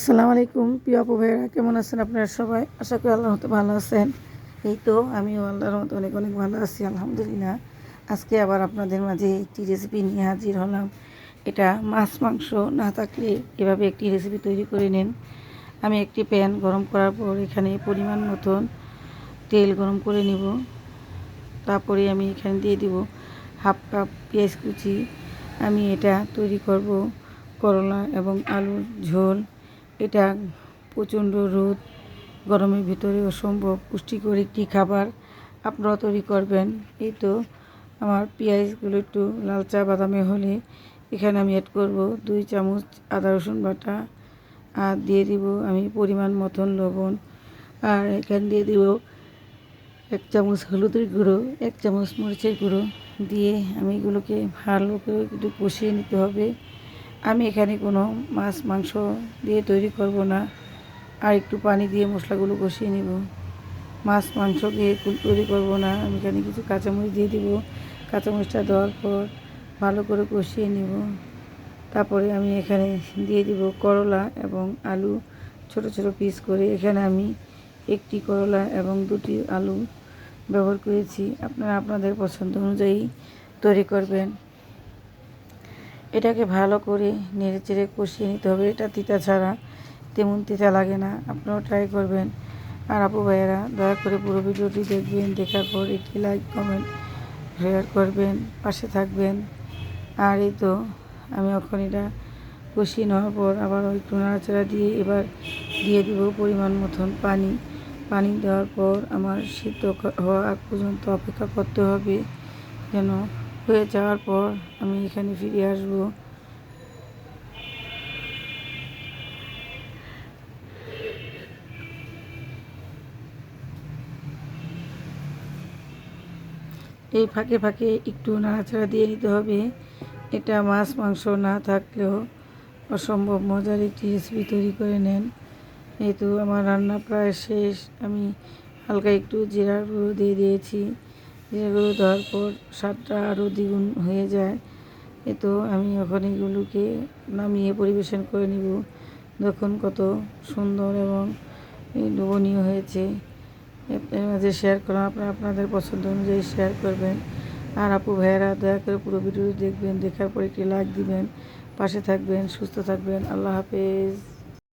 আসসালামু আলাইকুম, প্রিয় আপু ভাইয়েরা, কেমন আছেন আপনারা সবাই? আশা করি আল্লাহর মতো ভালো আছেন। এই তো আমিও আল্লাহর মতো অনেক অনেক ভালো আছি, আলহামদুলিল্লাহ। আজকে আবার আপনাদের মাঝে একটি রেসিপি নিয়ে হাজির হলাম। এটা মাছ, মাংস না থাকলে এভাবে একটি রেসিপি তৈরি করে নিন। আমি একটি প্যান গরম করার পর এখানে পরিমাণ মতন তেল গরম করে নিব। তারপরে আমি এখানে দিয়ে দিব হাফ কাপ পেঁয়াজ কুচি। আমি এটা তৈরি করব করলা এবং আলুর ঝোল। এটা প্রচণ্ড রোদ, গরমের ভিতরে অসম্ভব পুষ্টিকর একটি খাবার। আপনারা তৈরি করবেন। এই তো আমার পেঁয়াজগুলো একটু লালচা বাদামে হলে এখানে আমি অ্যাড করব দুই চামচ আদা রসুন বাটা আর দিয়ে দিব আমি পরিমাণ মতন লবণ। আর এখানে দিয়ে দিব এক চামচ হলুদের গুঁড়ো, এক চামচ মরিচের গুঁড়ো। দিয়ে আমি এগুলোকে ভালো করে একটু কষিয়ে নিতে হবে। আমি এখানে কোনো মাছ, মাংস দিয়ে তৈরি করব না। আর একটু পানি দিয়ে মশলাগুলো কষিয়ে নিব। মাছ, মাংস দিয়ে তৈরি করব না। আমি এখানে কিছু কাঁচামরিচ দিয়ে দিব। কাঁচামরিচটা দেওয়ার পর ভালো করে কষিয়ে নিব। তারপরে আমি এখানে দিয়ে দিব করলা এবং আলু ছোট ছোট পিস করে। এখানে আমি একটি করলা এবং দুটি আলু ব্যবহার করেছি। আপনারা আপনাদের পছন্দ অনুযায়ী তৈরি করবেন। এটাকে ভালো করে নেড়ে চেড়ে কষিয়ে নিতে হবে। এটা তিতা ছাড়া তেমন তিতা লাগে না। আপনারাও ট্রাই করবেন। আর আপু ভাইয়েরা, দয়া করে পুরো ভিডিওটি দেখবেন, দেখার পর একটি লাইক কমেন্ট শেয়ার করবেন, পাশে থাকবেন। আর এই তো, আমি এখন এটা কষিয়ে নেওয়ার পর আবার একটু নাড়াচাড়া দিয়ে এবার দিয়ে দিব পরিমাণ মতন পানি। পানি দেওয়ার পর আমার সিদ্ধ হওয়া পর্যন্ত অপেক্ষা করতে হবে যেন হয়ে যাওয়ার পর আমি এখানে ফিরে আসব। এই ফাঁকে ফাঁকে একটু নাড়াচাড়া দিয়ে নিতে হবে। এটা মাছ, মাংস না থাকলেও অসম্ভব মজার একটি রেসিপি তৈরি করে নেন। এই তো আমার রান্না প্রায় শেষ, আমি হালকা একটু জিরার গুঁড়ো দিয়ে দিয়েছি। গুঁড়ো দেওয়ার পর স্বাদটা আরও দ্বিগুণ হয়ে যায়। এ তো আমি এখন এগুলোকে নামিয়ে পরিবেশন করে নিব। দেখুন কত সুন্দর এবং লোভনীয় হয়েছে। এর মাঝে শেয়ার করলাম, আপনারা আপনাদের পছন্দ অনুযায়ী শেয়ার করবেন। আর আপু ভাইয়েরা, দয়া করে পুরো ভিডিও দেখবেন, দেখার পর একটি লাইক দিবেন। পাশে থাকবেন, সুস্থ থাকবেন। আল্লাহ হাফেজ।